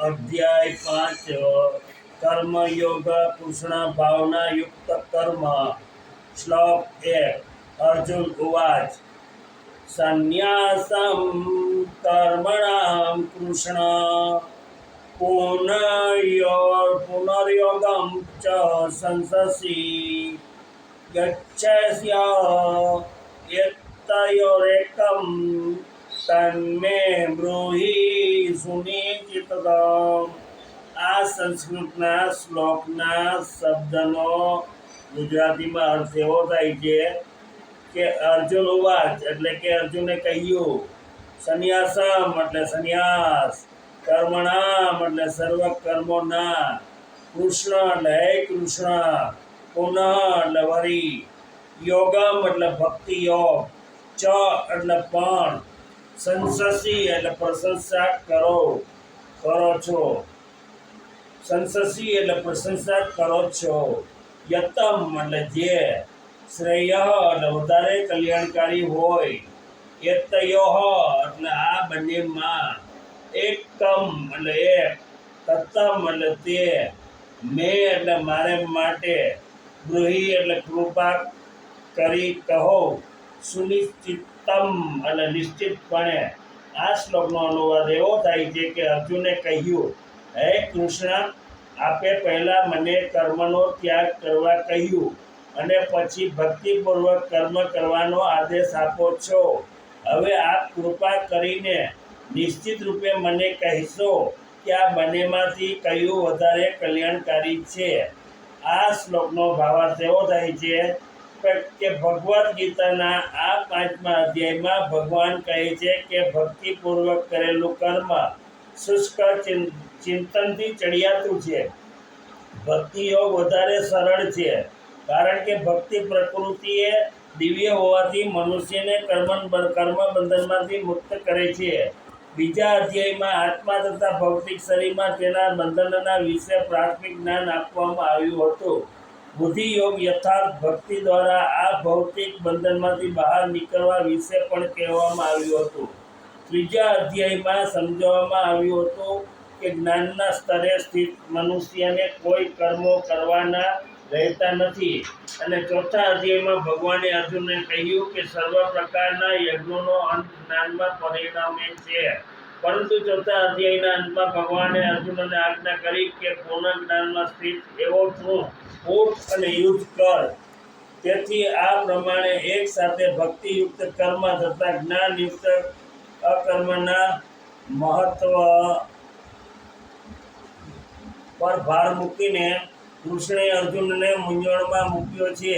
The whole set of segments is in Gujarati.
અધ્યાય પાંચ કર્મયોગ કૃષ્ણ, ભાવના, યુક્ત કર્મ. શ્લોક એક અર્જુન ઉવાચ સંન્યાસમ કર્મણામ કૃષ્ણ પુનર્યો પુનર્યોગમ ચ સંસસી, ગચ્છસ્ય, યત્તયોરેકમ તન્મે બ્રૂહિ સુનિચિતમ આ સંસ્કૃતના શ્લોકના શબ્દનો ગુજરાતીમાં અર્થ એવો થાય છે કે અર્જુન ઉવાચ, એટલે કે અર્જુને કહ્યું, સંન્યાસમ એટલે સંન્યાસ, કર્મણામ એટલે સર્વ કર્મોના કૃષ્ણ એટલે હે કૃષ્ણ, પુનઃ એટલે વરી, યોગમ એટલે ભક્તિ યોગ, ચ એટલે પણ સંસસી એટલે પ્રશંસા કરો કરો છો. સંસસી એટલે પ્રશંસા કરો છો. યતમ એટલે જે શ્રેય એટલે વધારે કલ્યાણકારી હોય. યતયો એટલે આ બંનેમાં એકમ એટલે એક, તત્તમ એટલે તે. મેં એટલે મારે માટે, ગૃહી એટલે કૃપા કરી કહો. સુનિશ્ચિતમ અને નિશ્ચિતપણે આ શ્લોકનો અનુવાદ એવો થાય છે કે અર્જુને કહ્યું, હે કૃષ્ણ, આપે પહેલાં મને કર્મનો ત્યાગ કરવા કહ્યું અને પછી ભક્તિપૂર્વક કર્મ કરવાનો આદેશ આપો છો. હવે આપ કૃપા કરીને નિશ્ચિત રૂપે મને કહેશો કે આ બંનેમાંથી કયું વધારે કલ્યાણકારી છે. આ શ્લોકનો ભાવાર્થ એવો થાય છે કે- ભગવદ્ ગીતાના આ પાંચમા અધ્યાયમાં ભગવાન કહે છે કે ભક્તિપૂર્વક કરેલું કર્મ શુષ્ક ચિંતનથી ચડિયાતું છે. ભક્તિ યોગ વધારે સરળ છે, કારણ કે ભક્તિ પ્રકૃતિએ દિવ્ય હોવાથી મનુષ્યને કર્મ કર્મ બંધનમાંથી મુક્ત કરે છે. બીજા અધ્યાયમાં આત્મા તથા ભૌતિક શરીરમાં તેના બંધનના વિશે પ્રાથમિક જ્ઞાન આપવામાં આવ્યું હતું. બુદ્ધિ યોગ યથાર્થ ભક્તિ દ્વારા આ ભૌતિક બંધનમાંથી બહાર નીકળવા વિશે પણ કહેવામાં આવ્યું હતું. ત્રીજા અધ્યાયમાં સમજાવવામાં આવ્યું હતું કે જ્ઞાનના સ્તરે સ્થિત મનુષ્યને કોઈ કર્મો કરવાના રહેતા નથી. અને ચોથા અધ્યાયમાં ભગવાને અર્જુનને કહ્યું કે સર્વ પ્રકારના યજ્ઞોનો અંત જ્ઞાનમાં પરિણામે છે. પરંતુ ચોથા અધ્યાયના અંતમાં ભગવાને અર્જુનને આજ્ઞા કરી કે પૂર્ણ જ્ઞાનમાં સ્થિત એવો છું ઉઠ અને યુદ્ધ કર. તેથી આ પ્રમાણે એક સાથે ભક્તિયુક્ત કર્મ તથા જ્ઞાનયુક્ત અકર્મના મહત્વ પર ભાર મૂકીને કૃષ્ણે અર્જુનને મૂંઝવણમાં મૂક્યો છે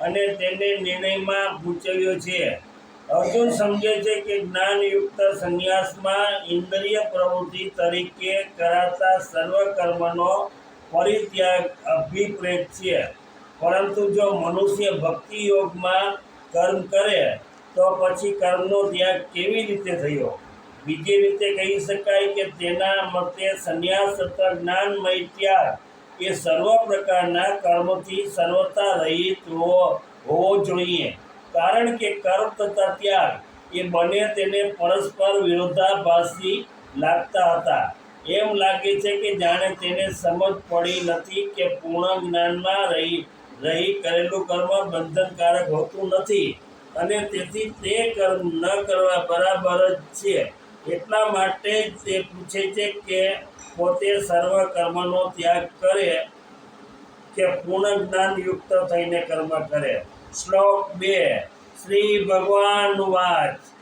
અને તેને નિર્ણયમાં ગૂંચવ્યો છે. અર્જુન સમજે છે કે જ્ઞાનયુક્ત સંન્યાસમાં ઇન્દ્રિય પ્રવૃત્તિ તરીકે કરાતા સર્વ કર્મનો પરિત્યાગ અભિપ્રેત છે. પરંતુ જો મનુષ્ય ભક્તિ યોગમાં કર્મ કરે, તો પછી કર્મનો ત્યાગ કેવી રીતે થયો? બીજી રીતે કહી શકાય કે તેના મતે સંન્યાસ તથા જ્ઞાનમય ત્યાગ એ સર્વ પ્રકારના કર્મથી સર્વતા રહિત હોવો જોઈએ. કારણ કે કર્મ તથા ત્યાગ એ બંને તેને પરસ્પર વિરોધાભાસી લાગતા હતા. એમ લાગે છે કે જાણે તેને સમજ પડી નથી કે પૂર્ણ જ્ઞાનમાં રહી રહી કરેલું કર્મ બંધનકારક હોતું નથી અને તેથી તે કર્મ ન કરવા બરાબર જ છે. એટલા માટે જ તે પૂછે છે કે પોતે સર્વ કર્મનો ત્યાગ કરે કે પૂર્ણ જ્ઞાન યુક્ત થઈને કર્મ કરે. શ્લોક બે શ્રી ભગવાન વાચ.